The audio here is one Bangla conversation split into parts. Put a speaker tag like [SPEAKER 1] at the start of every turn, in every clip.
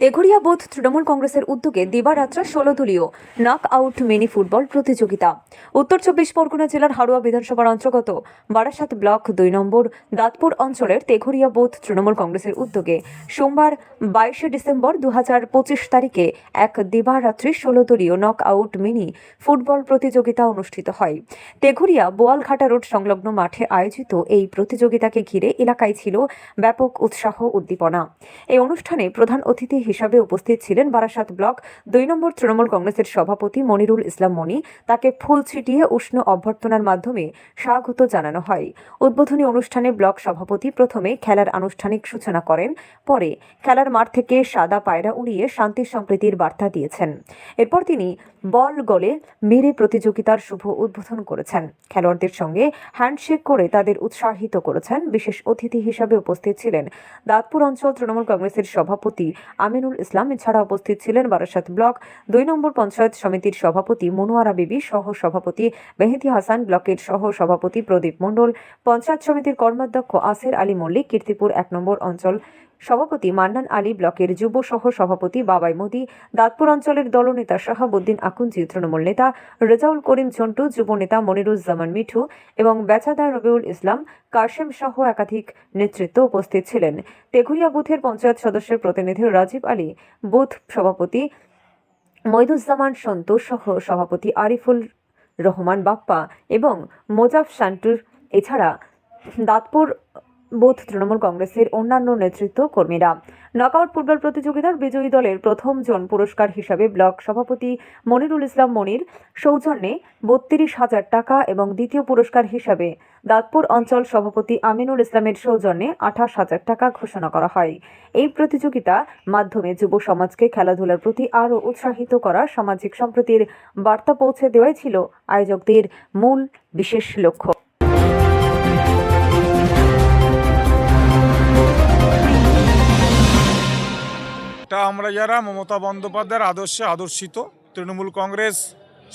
[SPEAKER 1] তেঘরিয়া বোধ তৃণমূল কংগ্রেসের উদ্যোগে দিবারাত্রা ষোলো দলীয় নক আউট মিনি ফুটবল প্রতিযোগিতা। উত্তর চব্বিশ পরগনা জেলার হাড়োয়া বিধানসভার অন্তর্গত বারাসাত ব্লক দুই নম্বর দাঁতপুর অঞ্চলের তেঘরিয়া বোধ তৃণমূল কংগ্রেসের উদ্যোগে সোমবার বাইশে ডিসেম্বর দু হাজার পঁচিশ তারিখে এক দিবারাত্রি ষোলো দলীয় নক আউট মিনি ফুটবল প্রতিযোগিতা অনুষ্ঠিত হয়। তেঘরিয়া বোয়ালঘাটা রোড সংলগ্ন মাঠে আয়োজিত এই প্রতিযোগিতাকে ঘিরে এলাকায় ছিল ব্যাপক উৎসাহ উদ্দীপনা। এই অনুষ্ঠানে প্রধান অতিথি হিসাবে উপস্থিত ছিলেন বারাসাত ব্লক দুই নম্বর তৃণমূল কংগ্রেসের সভাপতি মনিরুল ইসলাম মনি। তাকে ফুল ছিটিয়ে উষ্ণ অভ্যর্থনার মাধ্যমে স্বাগত জানানো হয়। উদ্বোধনী অনুষ্ঠানে ব্লক সভাপতি প্রথমে খেলার আনুষ্ঠানিক সূচনা করেন, পরে খেলার মাঠ থেকে সাদা পায়রা উড়িয়ে শান্তি সম্প্রীতির বার্তা দিয়েছেন। এরপর তিনি বল গলে মেরে প্রতিযোগিতার শুভ উদ্বোধন করেছেন। খেলোয়াড়দের সঙ্গে হ্যান্ডশেক করে তাদের উৎসাহিত করেছেন বিশেষ অতিথি হিসাবে উপস্থিত ছিলেন দাঁতপুর অঞ্চল তৃণমূল কংগ্রেসের সভাপতি আমিনুল ইসলাম এছাড়া উপস্থিত ছিলেন বারাসাত ব্লক দুই নম্বর পঞ্চায়েত সমিতির সভাপতি মনোয়ারা বিবি সহ সভাপতি মেহেদি হাসান ব্লকের সহ সভাপতি প্রদীপ মণ্ডল, পঞ্চায়েত সমিতির কর্মাধ্যক্ষ আসের আলী মল্লিক, কীর্তিপুর এক নম্বর অঞ্চল সভাপতি মান্নান আলী ব্লকের যুব সহ সভাপতি বাবাই মোদী, দাঁতপুর অঞ্চলের দলনেতা শাহাবুদ্দিন আকুঞ্জি তৃণমূল নেতা রেজাউল করিম ঝন্টু, যুব নেতা মনিরুজ্জামান মিঠু এবং বেচাদার রবিউল ইসলাম, কাশেম সহ একাধিক নেতৃত্ব উপস্থিত ছিলেন। তেঘুরিয়া বুথের পঞ্চায়েত সদস্যের প্রতিনিধি রাজীব আলী, বুথ সভাপতি মইদুজ্জামান সন্তোষ সহ সভাপতি আরিফুল রহমান বাপ্পা এবং মোজাফ শান্টুর। এছাড়া দাঁতপুর বুথ তৃণমূল কংগ্রেসের অন্যান্য নেতৃত্ব কর্মীরা। নকআউট ফুটবল প্রতিযোগিতার বিজয়ী দলের প্রথম জন পুরস্কার হিসাবে ব্লক সভাপতি মনিরুল ইসলাম মনির সৌজন্যে বত্রিশ হাজার টাকা এবং দ্বিতীয় পুরস্কার হিসাবে দাঁতপুর অঞ্চল সভাপতি আমিনুল ইসলামের সৌজন্যে আঠাশ হাজার টাকা ঘোষণা করা হয়। এই প্রতিযোগিতা মাধ্যমে যুব সমাজকে খেলাধুলার প্রতি আরও উৎসাহিত করা, সামাজিক সম্প্রীতির বার্তা পৌঁছে দেওয়াই ছিল আয়োজকদের মূল বিশেষ লক্ষ্য।
[SPEAKER 2] এটা আমরা যারা মমতা বন্দ্যোপাধ্যায়ের আদর্শে আদর্শিত, তৃণমূল কংগ্রেস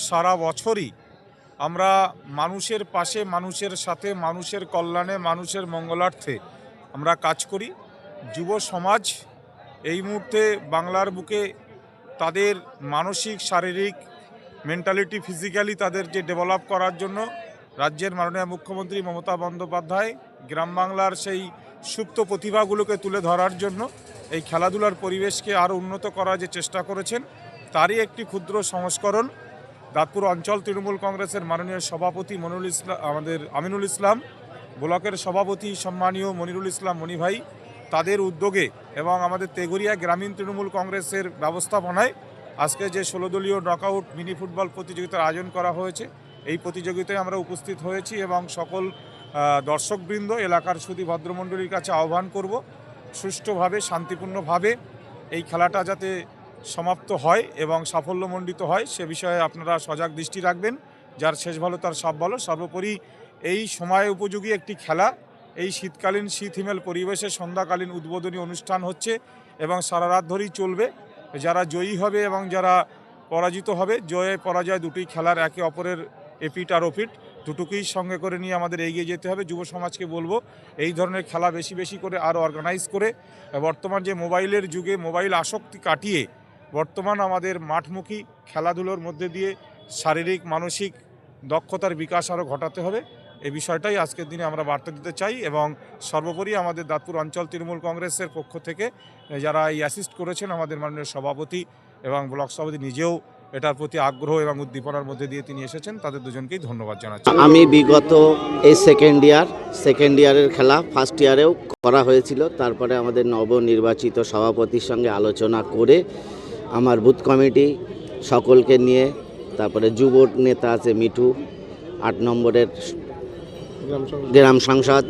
[SPEAKER 2] সারা বছরই আমরা মানুষের পাশে, মানুষের সাথে, মানুষের কল্যাণে, মানুষের মঙ্গলার্থে আমরা কাজ করি। যুব সমাজ এই মুহূর্তে বাংলার বুকে তাদের মানসিক, শারীরিক, মেন্টালিটি, ফিজিক্যালি তাদের যে ডেভেলপ করার জন্য রাজ্যের মাননীয় মুখ্যমন্ত্রী মমতা বন্দ্যোপাধ্যায়, গ্রাম বাংলার সেই সুপ্ত প্রতিভাগুলোকে তুলে ধরার জন্য এই খেলাধুলার পরিবেশকে আরও উন্নত করার যে চেষ্টা করেছেন, তারই একটি ক্ষুদ্র সংস্করণ দাঁতপুর অঞ্চল তৃণমূল কংগ্রেসের মাননীয় সভাপতি মনিরুল ইসলাম, আমাদের আমিনুল ইসলাম, ব্লকের সভাপতি সম্মানীয় মনিরুল ইসলাম মণিভাই, তাদের উদ্যোগে এবং আমাদের তেঘরিয়া গ্রামীণ তৃণমূল কংগ্রেসের ব্যবস্থাপনায় আজকে যে ষোলো দলীয় নকআউট মিনি ফুটবল প্রতিযোগিতার আয়োজন করা হয়েছে, এই প্রতিযোগিতায় আমরা উপস্থিত হয়েছি এবং সকল দর্শকবৃন্দ, এলাকার সুদী ভদ্রমণ্ডলীর কাছে আহ্বান করব, সুষ্ঠুভাবে, শান্তিপূর্ণভাবে এই খেলাটা যাতে সমাপ্ত হয় এবং সাফল্যমণ্ডিত হয়, সে বিষয়ে আপনারা সজাগ দৃষ্টি রাখবেন। যার শেষ ভালো, তার সব ভালো। সর্বোপরি এই সময় উপযোগী একটি খেলা। এই শীতকালীন শীত হিমেল পরিবেশে সন্ধ্যাকালীন উদ্বোধনী অনুষ্ঠান হচ্ছে এবং সারা রাত ধরেই চলবে। যারা জয়ী হবে এবং যারা পরাজিত হবে জয়ে পরাজয় দুটোই খেলার একে অপরের এপিট আর ওপিট দুটোকেই সঙ্গে করে নিয়ে আমাদের এগিয়ে যেতে হবে। যুব সমাজকে বলব, এই ধরনের খেলা বেশি বেশি করে আরও অর্গানাইজ করে, বর্তমান যে মোবাইলের যুগে মোবাইল আসক্তি কাটিয়ে বর্তমান আমাদের মাঠমুখী খেলাধুলোর মধ্যে দিয়ে শারীরিক, মানসিক দক্ষতার বিকাশ আরও ঘটাতে হবে। এই বিষয়টাই আজকের দিনে আমরা বার্তা দিতে চাই এবং সর্বোপরি আমাদের দাঁতপুর অঞ্চল তৃণমূল কংগ্রেসের পক্ষ থেকে, যারা এই অ্যাসিস্ট করেছেন আমাদের মাননীয় সভাপতি এবং ব্লক সভাপতি নিজেও এটার প্রতি আগ্রহ এবং উদ্দীপনার মধ্যে দিয়ে তিনি এসেছেন, তাদের দুজনকেই ধন্যবাদ জানাচ্ছি।
[SPEAKER 3] আমি বিগত এই সেকেন্ড ইয়ার সেকেন্ড ইয়ারের খেলা ফার্স্ট ইয়ারেও করা হয়েছিল, তারপরে আমাদের নবনির্বাচিত সভাপতির সঙ্গে আলোচনা করে আমার বুথ কমিটি সকলকে নিয়ে, তারপরে যুব নেতা আছে মিঠু, আট নম্বরের গ্রাম সংসদ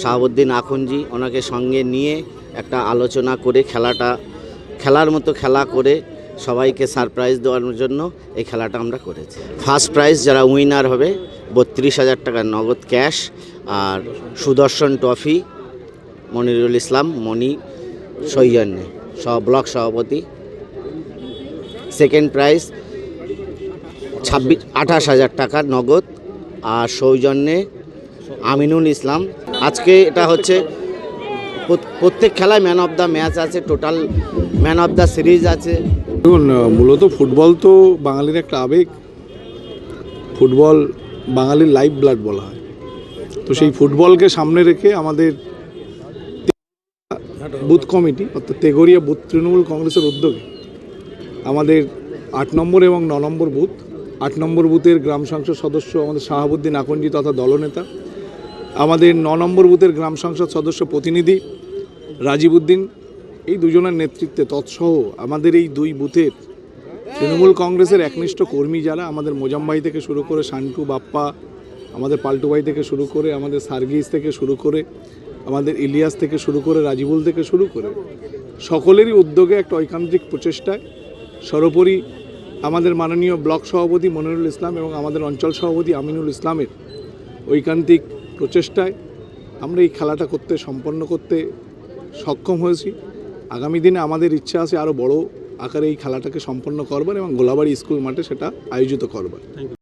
[SPEAKER 3] শাহাবুদ্দিন আখুনজি, ওনাকে সঙ্গে নিয়ে একটা আলোচনা করে খেলাটা, খেলার মতো খেলা করে সবাইকে সারপ্রাইজ দেওয়ার জন্য এই খেলাটা আমরা করেছি। ফার্স্ট প্রাইজ যারা উইনার হবে, বত্রিশ হাজার টাকার নগদ ক্যাশ আর সুদর্শন ট্রফি মনিরুল ইসলাম মনি সৈয়ান্নে সহ ব্লক সভাপতি। সেকেন্ড প্রাইজ ছাব্বিশ, আঠাশ হাজার টাকার নগদ আর সৌজন্যে আমিনুল ইসলাম। আজকে এটা হচ্ছে প্রত- প্রত্যেক খেলায় ম্যান অফ দ্য ম্যাচ আছে total man of the series আছে।
[SPEAKER 4] দেখুন মূলত ফুটবল তো বাঙালির একটা আবেগ। ফুটবল বাঙালির লাইফ ব্লাড বলা হয়। তো সেই ফুটবলকে সামনে রেখে আমাদের বুথ কমিটি, অর্থাৎ তেগরিয়া বুথ তৃণমূল কংগ্রেসের উদ্যোগে আমাদের আট নম্বর এবং ন নম্বর বুথ, আট নম্বর বুথের গ্রাম সংসদ সদস্য আমাদের শাহাবুদ্দিন আকন্জি তথা দলনেতা, আমাদের ন নম্বর বুথের গ্রাম সংসদ সদস্য প্রতিনিধি রাজীবউদ্দিন এই দুজনের নেতৃত্বে তৎসহ আমাদের এই দুই বুথের তৃণমূল কংগ্রেসের একনিষ্ঠ কর্মী যারা আমাদের মোজাম্বাই থেকে শুরু করে শান্টু বাপ্পা, আমাদের পাল্টুবাই থেকে শুরু করে, আমাদের সার্গিস থেকে শুরু করে, আমাদের ইলিয়াস থেকে শুরু করে, রাজিবুল থেকে শুরু করে, সকলেরই উদ্যোগে একটা ঐকান্তিক প্রচেষ্টায় সর্বোপরি আমাদের মাননীয় ব্লক সভাপতি মনিরুল ইসলাম এবং আমাদের অঞ্চল সভাপতি আমিনুল ইসলামের ঐকান্তিক প্রচেষ্টায় আমরা এই খেলাটা করতে, সম্পন্ন করতে সক্ষম হয়েছি। আগামী দিনে আমাদের ইচ্ছা আছে আরও বড় আকারে এই খেলাটাকে সম্পন্ন করবার এবং গোলাবাড়ি স্কুল মাঠে সেটা আয়োজিত করবার।